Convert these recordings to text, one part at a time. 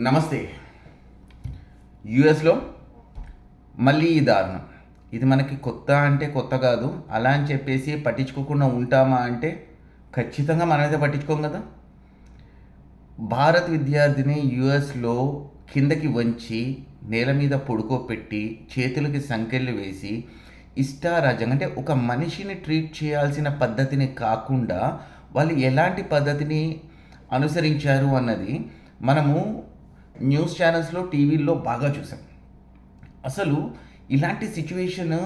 నమస్తే. యుఎస్లో మళ్ళీ ఈ దారుణం. ఇది మనకి కొత్త అంటే కొత్త కాదు. అలా అని చెప్పేసి పట్టించుకోకుండా ఉంటామా అంటే ఖచ్చితంగా మనమైతే పట్టించుకోం కదా. భారత్ విద్యార్థిని యుఎస్లో కిందకి వంచి నేల మీద పడుకోపెట్టి చేతులకి సంకెళ్ళు వేసి ఇష్టారాజ్యంగా అంటే ఒక మనిషిని ట్రీట్ చేయాల్సిన పద్ధతిని కాకుండా వాళ్ళు ఎలాంటి పద్ధతిని అనుసరించారు అన్నది మనము న్యూస్ ఛానల్స్లో టీవీల్లో బాగా చూసాం. అసలు ఇలాంటి సిచ్యువేషన్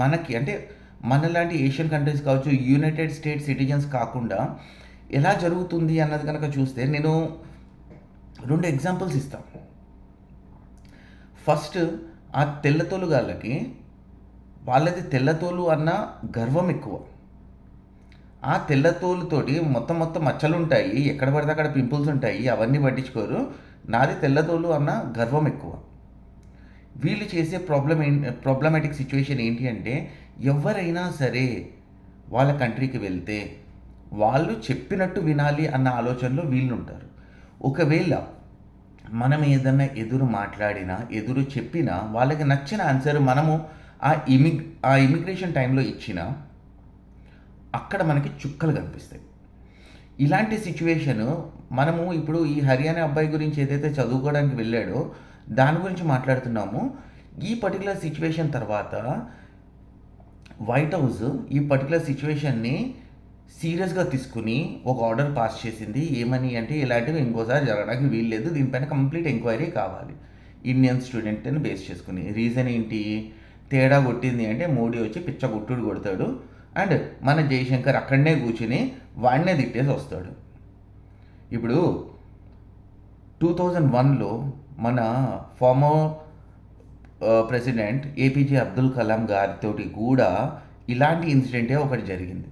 మనకి అంటే మనలాంటి ఏషియన్ కంట్రీస్ కావచ్చు యునైటెడ్ స్టేట్స్ సిటిజన్స్ కాకుండా ఎలా జరుగుతుంది అన్నది కనుక చూస్తే నేను రెండు ఎగ్జాంపుల్స్ ఇస్తాను ఫస్ట్ ఆ తెల్లతోలు గాళ్ళకి వాళ్ళది తెల్లతోలు అన్న గర్వం ఎక్కువ. ఆ తెల్లతోలుతోటి మొత్తం మొత్తం మచ్చలు ఉంటాయి ఎక్కడ పడితే అక్కడ పింపుల్స్ ఉంటాయి అవన్నీ పట్టించుకోరు. నాది తెల్లతోలు అన్న గర్వం ఎక్కువ. వీళ్ళు చేసే ప్రాబ్లం ఏంటి ప్రాబ్లమాటిక్ సిచ్యువేషన్ ఏంటి అంటే ఎవరైనా సరే వాళ్ళ కంట్రీకి వెళ్తే వాళ్ళు చెప్పినట్టు వినాలి అన్న ఆలోచనలో వీళ్ళు ఉంటారు ఒకవేళ మనం ఏదన్నా ఎదురు మాట్లాడినా ఎదురు చెప్పినా వాళ్ళకి నచ్చిన ఆన్సర్ మనము ఆ ఇమిగ్ ఆ ఇమిగ్రేషన్ టైంలో ఇచ్చినా అక్కడ మనకి చుక్కలు కనిపిస్తాయి. ఇలాంటి సిచ్యువేషన్ మనము ఇప్పుడు ఈ హర్యానా అబ్బాయి గురించి ఏదైతే చదువుకోవడానికి వెళ్ళాడో దాని గురించి మాట్లాడుతున్నాము. ఈ పర్టికులర్ సిచ్యువేషన్ తర్వాత వైట్ హౌస్ ఈ పర్టికులర్ సిచ్యువేషన్ని సీరియస్గా తీసుకుని ఒక ఆర్డర్ పాస్ చేసింది. ఏమని అంటే ఇలాంటివి ఇంకోసారి జరగడానికి వీల్లేదు. దీనిపైన కంప్లీట్ ఎంక్వైరీ కావాలి. ఇండియన్ స్టూడెంట్ని బేస్ చేసుకుని. రీజన్ ఏంటి? తేడా కొట్టింది అంటే మోడీ వచ్చి పిచ్చ గుట్టుడు కొడతాడు. అండ్ మన జయశంకర్ అక్కడనే కూర్చుని వాడినే తిట్టేసి వస్తాడు. ఇప్పుడు టూ థౌజండ్ వన్లో మన former president APJ Abdul Kalam గారితో కూడా ఇలాంటి ఇన్సిడెంటే ఒకటి జరిగింది.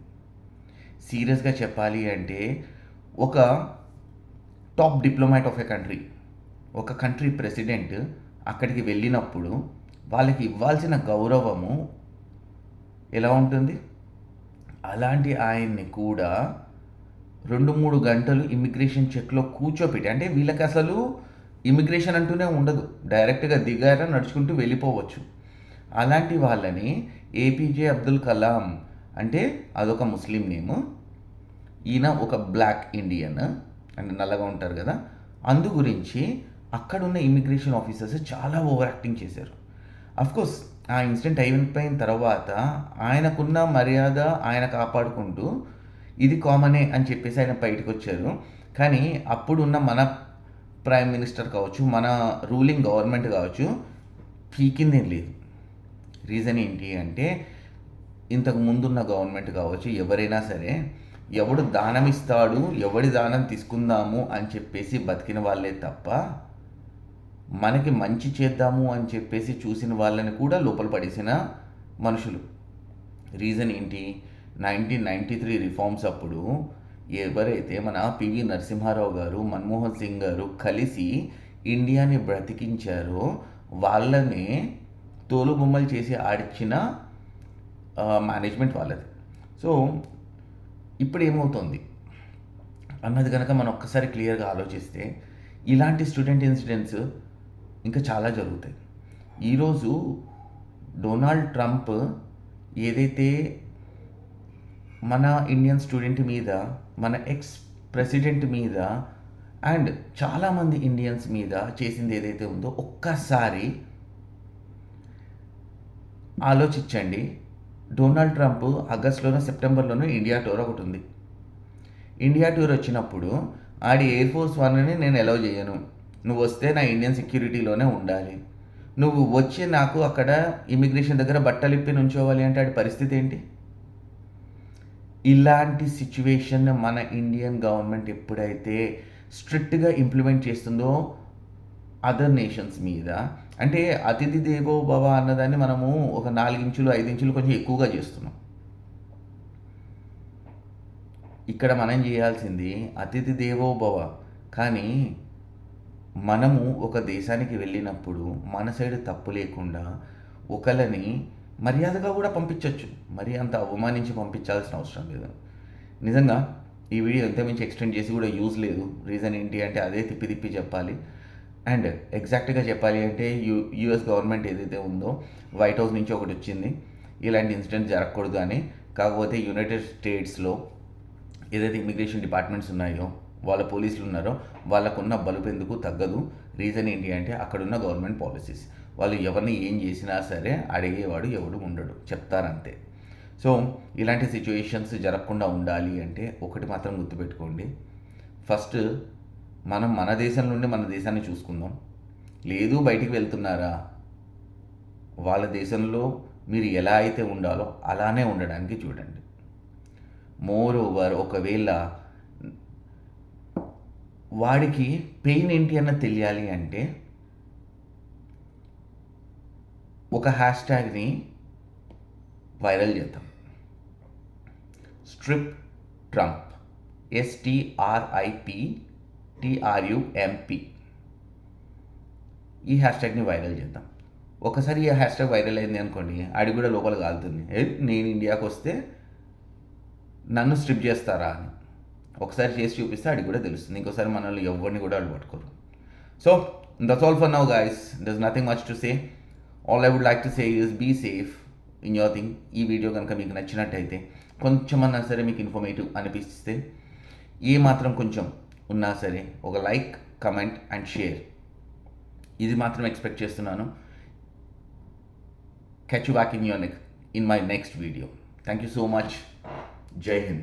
సీరియస్గా చెప్పాలి అంటే ఒక top diplomat of a country ఒక కంట్రీ ప్రెసిడెంట్ అక్కడికి వెళ్ళినప్పుడు వాళ్ళకి ఇవ్వాల్సిన గౌరవము ఎలా ఉంటుంది? అలాంటి ఆయన్ని కూడా రెండు మూడు గంటలు ఇమిగ్రేషన్ చెక్లో కూర్చోపెట్టి అంటే వీళ్ళకి అసలు ఇమిగ్రేషన్ అంటూనే ఉండదు. డైరెక్ట్గా దిగారా నడుచుకుంటూ వెళ్ళిపోవచ్చు. అలాంటి వాళ్ళని ఏపీజే అబ్దుల్ కలాం అంటే అదొక ముస్లిం నేము. ఈయన ఒక బ్లాక్ ఇండియన్ అంటే నల్లగా ఉంటారు కదా. అందు గురించి అక్కడున్న ఇమిగ్రేషన్ ఆఫీసర్స్ చాలా ఓవర్ యాక్టింగ్ చేశారు అఫ్కోర్స్ ఆ ఇన్సిడెంట్ అయిపోయిన తర్వాత ఆయనకున్న మర్యాద ఆయన కాపాడుకుంటూ ఇది కామనే అని చెప్పేసి ఆయన బయటకు వచ్చారు కానీ అప్పుడున్న మన ప్రైమ్ మినిస్టర్ కావచ్చు మన రూలింగ్ గవర్నమెంట్ కావచ్చు పీకిందేం లేదు. రీజన్ ఏంటి అంటే ఇంతకు ముందున్న గవర్నమెంట్ కావచ్చు ఎవరైనా సరే ఎవడు దానం ఇస్తాడు ఎవడి దానం తీసుకుందాము అని చెప్పేసి బతికిన వాళ్ళే తప్ప మనకి మంచి చేద్దాము అని చెప్పేసి చూసిన వాళ్ళని కూడా లోపల పడేసిన మనుషులు. రీజన్ ఏంటి? నైన్టీన్ నైంటీ త్రీ రిఫార్మ్స్ అప్పుడు ఎవరైతే మన పివి నరసింహారావు గారు మన్మోహన్ సింగ్ గారు కలిసి ఇండియాని బ్రతికించారో వాళ్ళనే తోలుబొమ్మలు చేసి ఆడిచ్చిన మేనేజ్మెంట్ వాళ్ళది. సో ఇప్పుడు ఏమవుతుంది? అన్నది కనుక మనం ఒక్కసారి క్లియర్గా ఆలోచిస్తే ఇలాంటి స్టూడెంట్ ఇన్సిడెంట్స్ ఇంకా చాలా జరుగుతాయి. ఈరోజు డొనాల్డ్ ట్రంప్ ఏదైతే మన ఇండియన్ స్టూడెంట్ మీద మన ఎక్స్ ప్రెసిడెంట్ మీద అండ్ చాలామంది ఇండియన్స్ మీద చేసింది ఏదైతే ఉందో ఒక్కసారి ఆలోచించండి. డొనాల్డ్ ట్రంప్ ఆగస్టులోనో సెప్టెంబర్లోనో ఇండియా టూర్ ఒకటి ఉంది. ఇండియా టూర్ వచ్చినప్పుడు ఆడి ఎయిర్ ఫోర్స్ వన్ని నేను ఎలవ్ చేయను. నువ్వు వస్తే నా ఇండియన్ సెక్యూరిటీలోనే ఉండాలి. నువ్వు వచ్చి నాకు అక్కడ ఇమిగ్రేషన్ దగ్గర బట్టలిప్పి నుంచోవాలి అంటే ఆడి పరిస్థితి ఏంటి? ఇలాంటి సిచ్యువేషన్ మన ఇండియన్ గవర్నమెంట్ ఎప్పుడైతే స్ట్రిక్ట్గా ఇంప్లిమెంట్ చేస్తుందో అదర్ నేషన్స్ మీద. అంటే అతిథి దేవో భవ అన్నదాన్ని మనము ఒక నాలుగించులు ఐదించులు కొంచెం ఎక్కువగా చేస్తున్నాం. ఇక్కడ మనం చేయాల్సింది అతిథి దేవో భవ. కానీ మనము ఒక దేశానికి వెళ్ళినప్పుడు మన సైడ్ తప్పు లేకుండా ఒకళ్ళని మర్యాదగా కూడా పంపించవచ్చు మరి అంత అవమానించి పంపించాల్సిన అవసరం లేదు. నిజంగా ఈ వీడియో ఎంత మించి ఎక్స్టెండ్ చేసి కూడా యూజ్ లేదు. రీజన్ ఏంటి అంటే అదే తిప్పి తిప్పి చెప్పాలి. అండ్ ఎగ్జాక్ట్గా చెప్పాలి అంటే యూ యూఎస్ గవర్నమెంట్ ఏదైతే ఉందో వైట్ హౌస్ నుంచి ఒకటి వచ్చింది. ఇలాంటి ఇన్సిడెంట్ జరగకూడదు అని. కాకపోతే యునైటెడ్ స్టేట్స్లో ఏదైతే ఇమిగ్రేషన్ డిపార్ట్మెంట్స్ ఉన్నాయో వాళ్ళ పోలీసులు ఉన్నారో వాళ్ళకున్న బలుపు ఎందుకు తగ్గదు? రీజన్ ఏంటి అంటే అక్కడున్న గవర్నమెంట్ పాలసీస్. వాళ్ళు ఎవరిని ఏం చేసినా సరే అడిగేవాడు ఎవడు ఉండడు చెప్తారంతే. సో ఇలాంటి సిచ్యువేషన్స్ జరగకుండా ఉండాలి అంటే ఒకటి మాత్రం గుర్తుపెట్టుకోండి. ఫస్ట్ మనం మన దేశం నుండి మన దేశాన్ని చూసుకుందాం. లేదు బయటికి వెళ్తున్నారా? వాళ్ళ దేశంలో మీరు ఎలా అయితే ఉండాలో అలానే ఉండడానికి చూడండి. మోర్ ఓవర్ ఒకవేళ వాడికి పెయిన్ ఏంటి అన్న తెలియాలి అంటే ఒక హ్యాష్ ట్యాగ్ని వైరల్ చేద్దాం strip Trump S T R I P T R U M P ఈ హ్యాష్ ట్యాగ్ని వైరల్ చేద్దాం. ఒకసారి ఈ హ్యాష్ ట్యాగ్ వైరల్ అయింది అనుకోండి ఆడి కూడా లోపల కాలుతుంది నేను ఇండియాకి వస్తే నన్ను స్ట్రిప్ చేస్తారా? అని. ఒకసారి చేసి చూపిస్తే అది కూడా తెలుస్తుంది. ఇంకోసారి మనల్ని ఎవరిని కూడా వాళ్ళు పట్టుకోరు. So that's all for now guys this nothing much to say all I would like to say is be safe in your thing ఈ వీడియో కనుక మీకు నచ్చినట్టయితే కొంచెమన్నా సరే మీకు ఇన్ఫర్మేటివ్ అనిపిస్తే ఏ మాత్రం కొంచెం ఉన్నా సరే ఒక లైక్ కమెంట్ అండ్ షేర్ ఇది మాత్రం ఎక్స్పెక్ట్ చేస్తున్నాను. Catch you back in your next in my next video. Thank you so much. Jai hind.